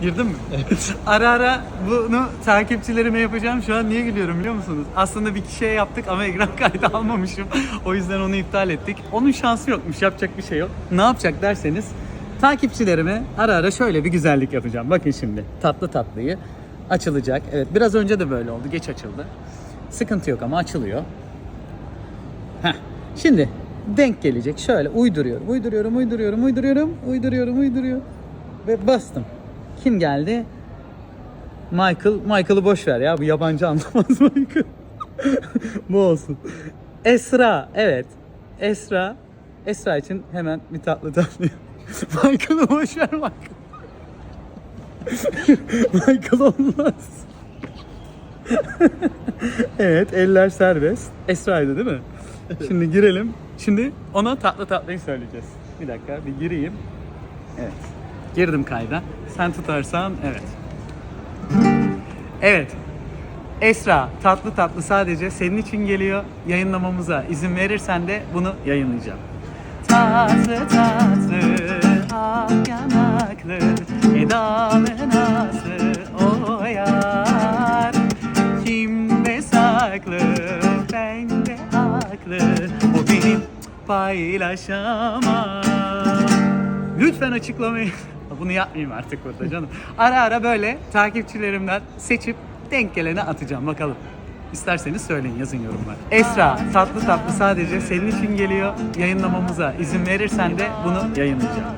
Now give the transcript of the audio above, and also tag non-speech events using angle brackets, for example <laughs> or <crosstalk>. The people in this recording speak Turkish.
Girdin mi? Evet. <laughs> ara ara bunu takipçilerime yapacağım. Şu an niye gülüyorum biliyor musunuz? Aslında bir kişiye yaptık ama ekran kaydı almamışım. <laughs> O yüzden onu iptal ettik. Onun şansı yokmuş. Yapacak bir şey yok. Ne yapacak derseniz takipçilerime ara ara şöyle bir güzellik yapacağım. Bakın şimdi tatlı tatlıyı açılacak. Evet biraz önce de böyle oldu. Geç açıldı. Sıkıntı yok ama açılıyor. Heh. Şimdi denk gelecek. Şöyle uyduruyorum, uyduruyorum, uyduruyorum, uyduruyorum, uyduruyorum, uyduruyorum. Ve bastım. Kim geldi? Michael. Michael'ı boş ver ya. Bu yabancı anlamaz Michael. <laughs> Bu olsun. Esra. Evet. Esra. Esra için hemen bir tatlı tatlı. <laughs> Michael'ı boş ver Michael. <laughs> Michael olmaz. evet eller serbest. Esra'ydı değil mi? Şimdi girelim. Şimdi ona tatlı tatlıyı söyleyeceğiz. Bir dakika bir gireyim. Evet. Girdim kayda. Sen tutarsan evet. Evet. Esra tatlı tatlı sadece senin için geliyor. Yayınlamamıza izin verirsen de bunu yayınlayacağım. Tatlı tatlı ak yanaklı Edalı nazlı o yar Kimde saklı bende aklı O benim paylaşamam Lütfen açıklamayın. Bunu yapmayayım artık burada canım. Ara ara böyle takipçilerimden seçip denk gelene atacağım bakalım. İsterseniz söyleyin yazın yorumlar. Esra tatlı tatlı sadece senin için geliyor. Yayınlamamıza izin verirsen de bunu yayınlayacağım.